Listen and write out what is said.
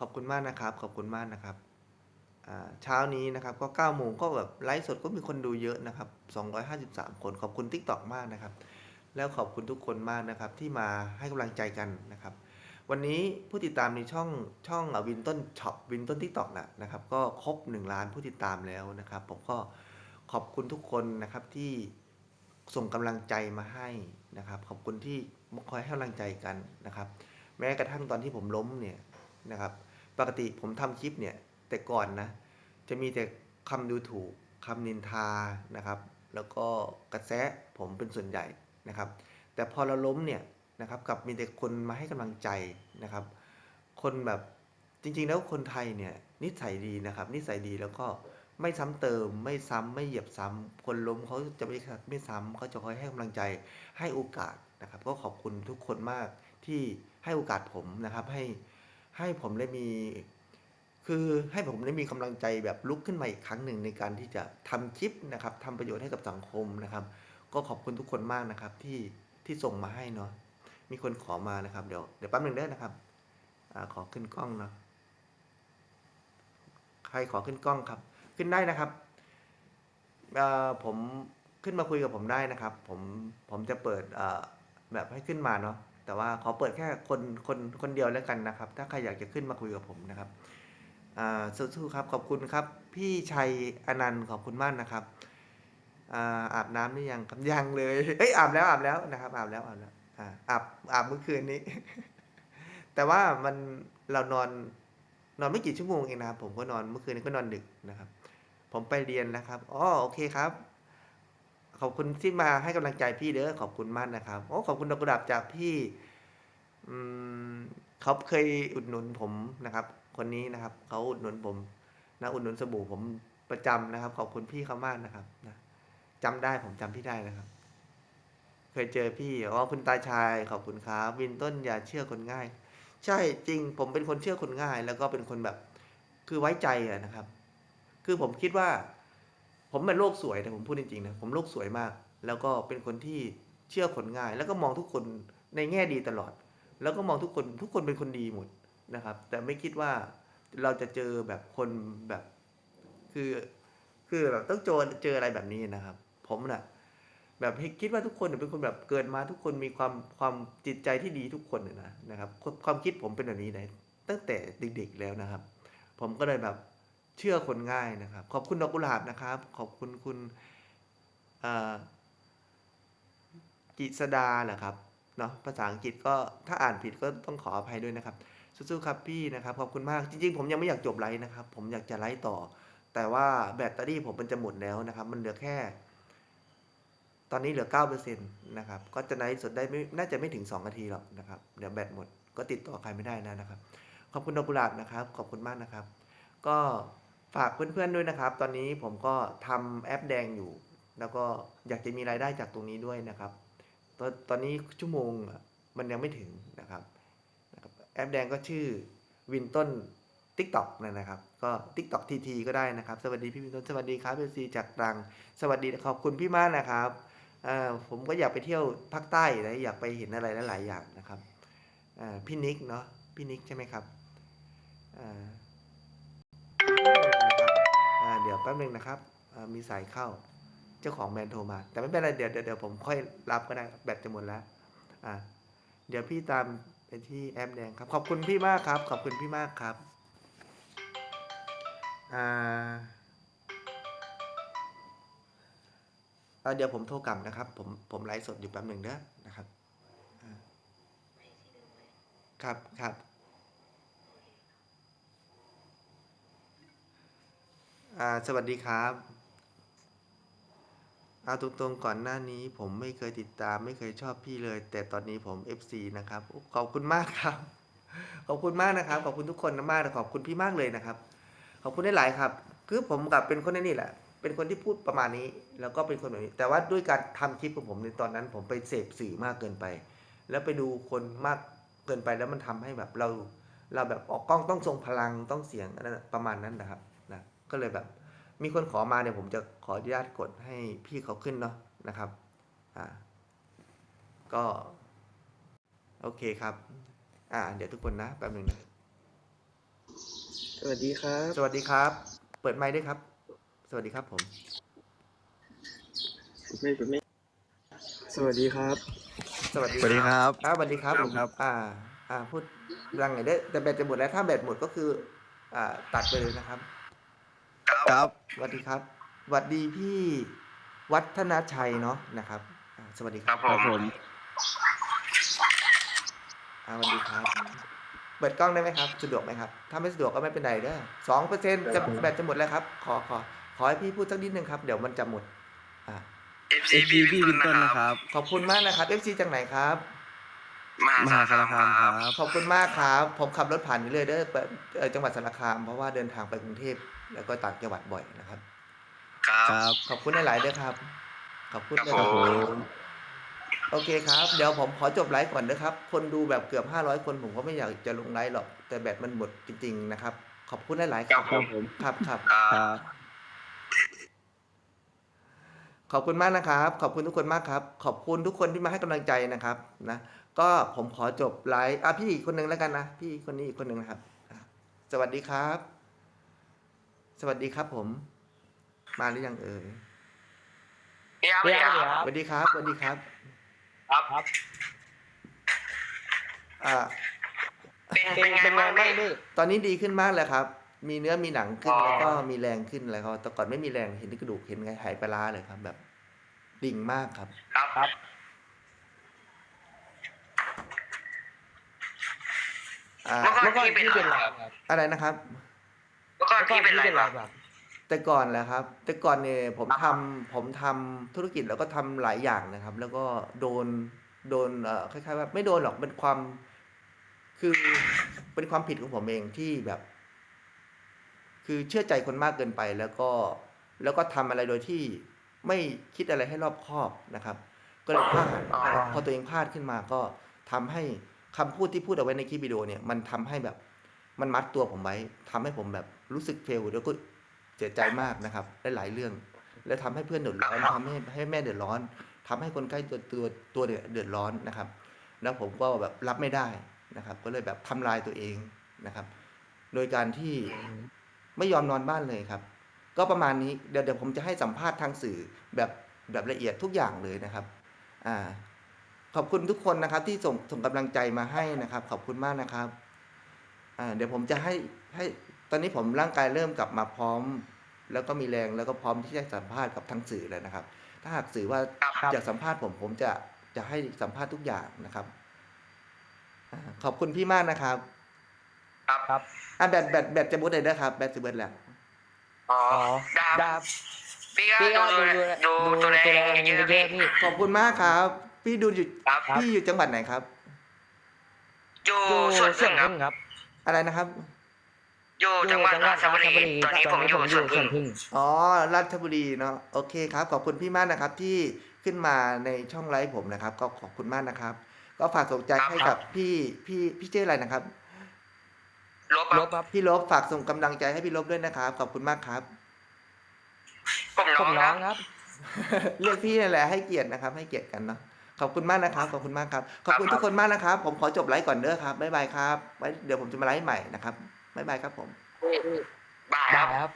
ขอบคุณมากนะครับ ขอบคุณมากนะครับเช้านี้นะครับก็9โมงก็แบบไลฟ์สดก็มีคนดูเยอะนะครับ 253 คนขอบคุณ TikTok มากนะครับ แล้วขอบคุณทุกคนมากนะครับที่มาให้กำลังใจกันนะครับ วันนี้ผู้ติดตามในช่องช่องวินต้นช็อปวินต้นทิกตอกนะนะครับ ก็ครบ 1 ล้านผู้ติดตามแล้วนะครับ ผมก็ขอบคุณทุกคนนะครับที่ส่งกำลังใจมาให้นะครับ ขอบคุณที่คอยให้กำลังใจกันนะครับ แม้กระทั่งตอนที่ผมล้มเนี่ยนะครับ ปกติผมทำคลิปเนี่ยแต่ก่อนนะ จะมีแต่คำดูถูกคำนินทานะครับ แล้วก็กระแสผมเป็นส่วนใหญ่นะครับ แต่พอเราล้มเนี่ยนะครับกับมีแต่คนมาให้กำลังใจนะครับ คนแบบจริงๆ แล้วคนไทยเนี่ยนิสัยดีนะครับ นิสัยดีแล้วก็ไม่ซ้ำเติมไม่ซ้ำไม่เหยียบซ้ำคนล้มเขาจะไม่ไม่ซ้ำเขาจะคอยให้กำลังใจให้โอกาสนะครับ ก็ขอบคุณทุกคนมากที่ให้โอกาสผมนะครับให้ ให้ผมได้มี คือให้ผมได้มีกำลังใจแบบลุกขึ้นมาอีกครั้งหนึ่งในการที่จะทำคลิปนะครับทำประโยชน์ให้กับสังคมนะครับ ก็ขอบคุณทุกคนมากนะครับ ที่ที่ส่งมาให้เนาะมีคนขอมานะครับ เดี๋ยวเดี๋ยวแป๊บหนึ่งเด้อนะครับอขอขึ้นกล้องเนาะใครขอขึ้นกล้องครับ ขึ้นได้นะครับผมขึ้นมาคุยกับผมได้นะครับ ผมผมจะเปิดแบบให้ขึ้นมาเนาะ แต่ว่าขอเปิดแค่คนคนคนเดียวแล้วกันนะครับ ถ้าใครอยากจะขึ้นมาคุยกับผมนะครับอ่าสู้ๆครับขอบคุณครับ พี่ชัยอนันต์ขอบคุณมากนะครับอ่าอาบน้ำหรือยังครับยังเลยเอ้ยอาบแล้วอาบแล้วนะครับอาบแล้วอาบแล้วอ่าอาบอาบเมื่อคืนนี้ แต่ว่ามันเรานอนนอนไม่กี่ชั่วโมงเองนะครับผมก็นอนเมื่อคืนนี้ก็นอนดึกนะครับ ผมไปเรียนนะครับอ๋อโอเคครับ ขอบคุณที่มาให้กำลังใจพี่เด้อขอบคุณมากนะครับโอ้ขอบคุณดอกกุหลาบจากพี่อืมเขาเคยอุดหนุนผมนะครับ คนนี้นะครับเขาอุดหนุนผมนะอุดหนุนสบู่ผมประจำนะครับ ขอบคุณพี่เขามากนะครับนะจำได้ผมจำพี่ได้นะครับ เคยเจอพี่อ๋อคุณตาชาย ขอบคุณครับวินต้นอย่าเชื่อคนง่าย ใช่จริง ผมเป็นคนเชื่อคนง่าย แล้วก็เป็นคนแบบ คือไว้ใจอะนะครับ คือผมคิดว่า ผมเป็นโลกสวยแต่ผมพูดจริงๆนะผมโลกสวยมาก แล้วก็เป็นคนที่เชื่อคนง่าย แล้วก็มองทุกคนในแง่ดีตลอด แล้วก็มองทุกคนทุกคนเป็นคนดีหมดนะครับ แต่ไม่คิดว่าเราจะเจอแบบคนแบบคือ คือแบบต้องเจอเจออะไรแบบนี้นะครับ ผมน่ะแบบคิดว่าทุกคนเป็นคนแบบเกิดมาทุกคนมีความความจิตใจที่ดีทุกคนนะนะครับ ความคิดผมเป็นแบบนี้เลยตั้งแต่เด็กๆแล้วนะครับ ผมก็เลยแบบ เชื่อคนง่ายนะครับ ขอบคุณดอกกุหลาบนะครับ ขอบคุณคุณอ่ากิษดาเหรอครับเนาะภาษาอังกฤษก็ถ้าอ่านผิดก็ต้องขออภัยด้วยนะครับสู้ๆครับพี่นะครับขอบคุณมากจริงๆ ผมยังไม่อยากจบไลฟ์นะครับ ผมอยากจะไลฟ์ต่อ แต่ว่าแบตเตอรี่ผมมันจะหมดแล้วนะครับ มันเหลือแค่ ตอนนี้เหลือ9%นะครับ ก็จะไลฟ์สดได้ไม่น่าจะไม่ถึง 2 นาทีหรอกนะครับ เดี๋ยวแบตหมดก็ติดต่อใครไม่ได้แล้วนะครับ ขอบคุณดอกกุหลาบนะครับ ขอบคุณมากนะครับ ก็ ฝากเพื่อนๆด้วยนะครับ ตอนนี้ผมก็ทำแอปแดงอยู่ แล้วก็อยากจะมีรายได้จากตรงนี้ด้วยนะครับ ตอนตอนนี้ชั่วโมงมันยังไม่ถึงนะครับ แอปแดงก็ชื่อวินต้น TikTok นั่นะครับ ก็ TikTok TT ก็ได้นะครับ สวัสดีพี่วินต้น สวัสดีครับเอซีจากตรัง สวัสดีขอบคุณพี่มากนะครับผมก็อยากไปเที่ยวภาคใต้นะอยากไปเห็นอะไรหลายๆอย่างนะครับพี่นิกเนาะพี่นิกใช่ไหมครับอ่า เดี๋ยวแป๊บนึงนะครับมีสายเข้าเจ้าของแบรนด์โทรมา แต่ไม่เป็นไรเดี๋ยวเดี๋ยวผมค่อยรับก็ได้แบตจะหมดแล้วอ่าเดี๋ยวพี่ตามไปที่แอปแดงครับ ขอบคุณพี่มากครับ ขอบคุณพี่มากครับอ่าเดี๋ยวผมโทรกลับนะครับ ผมผมไลฟ์สดอยู่แป๊บหนึ่งเด้อนะครับ ครับครับ อ่าสวัสดีครับเอาตรงๆก่อนหน้านี้ผมไม่เคยติดตามไม่เคยชอบพี่เลย แต่ตอนนี้ผม FC นะครับขอบคุณมากครับ ขอบคุณมากนะครับ ขอบคุณทุกคนมากขอบคุณพี่มากเลยนะครับ ขอบคุณได้หลายครับ คือผมกับเป็นคนนี่แหละ เป็นคนที่พูดประมาณนี้ แล้วก็เป็นคนแบบนี้ แต่ว่าด้วยการทำคลิปของผมในตอนนั้น ผมไปเสพสื่อมากเกินไป แล้วไปดูคนมากเกินไปแล้วมันทำให้แบบเรา เราแบบออกกล้องต้องทรงพลังต้องเสียงประมาณนั้นนะครับ ก็เลยแบบ มีคนขอมาเนี่ยผมจะขออนุญาตกดให้พี่เขาขึ้นเนาะนะครับ อ่า ก็ โอเคครับ อ่า เดี๋ยวทุกคนนะแป๊บหนึ่งนะ สวัสดีครับ สวัสดีครับ เปิดไมค์ด้วยครับ สวัสดีครับผม ไม่ไม่ สวัสดีครับ สวัสดีสวัสดีครับครับสวัสดีครับครับ อ่า อ่า พูดดังหน่อยได้แต่แบตจะหมดแล้วถ้าแบตหมดก็คือ อ่า ตัดไปเลยนะครับ ครับสวัสดีครับสวัสดีพี่วัฒนชัยเนาะนะครับอ่าสวัสดีครับครับผมอ่าสวัสดีครับ เปิดกล้องได้ไหมครับสะดวกไหมครับถ้าไม่สะดวกก็ไม่เป็นไรเด้อสองเปอร์เซ็นต์จะแบตจะหมดแล้วครับ ขอขอขอให้พี่พูดสักนิดนึงครับเดี๋ยวมันจะหมดอ่าเอฟซีพี่วินต้นนะครับ ขอบคุณมากนะครับ FC จากไหนครับ มหาสารคามครับขอบคุณมากครับ ผมขับรถผ่านอยู่เลยเด้อเปิดเอ่อจังหวัดสารคามเพราะว่าเดินทางไปกรุงเทพ แล้วก็ต่างจังหวัดบ่อยนะครับ ครับขอบคุณหลายๆด้วยครับ ขอบคุณครับนะผครับมโอเคครับ เดี๋ยวผมขอจบไลฟ์ก่อนนะครับ คนดูแบบเกือบ 500 คนผมก็ไม่อยากจะลงไลฟ์หรอก แต่แบตมันหมดจริง ๆ นะครับ ขอบคุณหลายๆครับ ครับผมครับ ครับ ครับ ขอบคุณมากนะครับ ขอบคุณทุกคนมากครับ ขอบคุณทุกคนที่มาให้กำลังใจนะครับนะ ก็ผมขอจบไลฟ์อะพี่อีกคนหนึ่งแล้วกันนะ พี่คนนี้อีกคนหนึ่งนะครับอะสวัสดีครับ สวัสดีครับผม มาหรือยังเอ่ยเดี๋ยวเดี๋ยวสวัสดีครับสวัสดีครับครับครับอ่าเป็นเป็นไงบ้างพี่ตอนนี้ดีขึ้นมากเลยครับ มีเนื้อมีหนังขึ้นอ๋อแล้วก็มีแรงขึ้นอะไรเขาแต่ก่อนไม่มีแรงเห็นที่กระดูกเห็นไงหายปลาร้าเลยครับ แบบดิ่งมากครับ ครับครับอ่าเมื่อก่อนพี่เป็นอะไรครับ อะไรนะครับเมื่อ ก่อนพี่เป็นอะไรบ้างแต่ก่อนแหละครับ แต่ก่อนเนี่ยผมทำผมทำธุรกิจแล้วก็ทำหลายอย่างนะครับ แล้วก็โดนโดนเอ่อคล้ายๆว่าไม่โดนหรอกเป็นความ คือเป็นความผิดของผมเองที่แบบ คือเชื่อใจคนมากเกินไป แล้วก็แล้วก็ทำอะไรโดยที่ไม่คิดอะไรให้รอบคอบนะครับ ก็เลยพลาดพอตัวเองพลาดขึ้นมาก็ทำให้คำพูดที่พูดเอาไว้ในคลิปวิดีโอเนี่ยมันทำให้แบบ มันมัดตัวผมไว้ทำให้ผมแบบรู้สึกเฟลแล้วก็เสียใจมากนะครับหลายเรื่อง แล้วทำให้เพื่อนเดือดร้อนทำให้ให้แม่เดือดร้อนทำให้คนใกล้ตัวตัวตัวเดือดร้อนนะครับ แล้วผมก็แบบรับไม่ได้นะครับ ก็เลยแบบทำลายตัวเองนะครับ โดยการที่ไม่ยอมนอนบ้านเลยครับ ก็ประมาณนี้เดี๋ยวเดี๋ยวผมจะให้สัมภาษณ์ทางสื่อแบบแบบละเอียดทุกอย่างเลยนะครับ อ่า ขอบคุณทุกคนนะครับ ที่ส่งส่งกำลังใจมาให้นะครับ ขอบคุณมากนะครับ เดี๋ยวผมจะให้ให้ตอนนี้ผมร่างกายเริ่มกลับมาพร้อม แล้วก็มีแรงแล้วก็พร้อมที่จะสัมภาษณ์กับทั้งสื่อเลยนะครับ ถ้าหากสื่อว่าครับอยากสัมภาษณ์ผมผมจะจะให้สัมภาษณ์ทุกอย่างนะครับอ่าขอบคุณพี่มากนะครับ ครับครับอะแบตแบตแบตจะบุดเลยนะครับแบตจะเบิดแล้วอ๋อดาบดาบพี่ก็พี่ก็ดูดูดูดูตัวแรงเยอะๆพี่พี่ขอบคุณมากครับ พี่ดูอยู่ครับพี่อยู่จังหวัดไหนครับ อยู่ดูส่วนส่พึ่วนงครับพึ่งครับ อะไรนะครับอยู่จังหวัดราชบุรีตอนนี้ผมอยู่ส่วนพึ่งพึ่งอ๋อราชบุรีเนาะโอเคครับ ขอบคุณพี่มากนะครับที่ขึ้นมาในช่องไลฟ์ผมนะครับ ก็ขอบคุณมากนะครับ ก็ฝากส่งใจให้กับพี่พี่พี่ชื่ออะไรนะครับลบลลบบครับพี่ลบฝากส่งกำลังใจให้พี่ลบด้วยนะครับขอบคุณมากครับผมน้ผองมคน้อรับงครับเรียกพี่นั่นแหละให้เกียรตินะครับ ให้เกียรติกันเนาะ ขอบคุณมากนะครับ ขอบคุณมากครับ ขอบคุณทุกคนมากนะครับ ผมขอจบไลฟ์ก่อนเด้อครับ บ๊ายบายครับ ไว้เดี๋ยวผมจะมาไลฟ์ใหม่นะครับ บ๊ายบายครับผม บายคได้รับครับ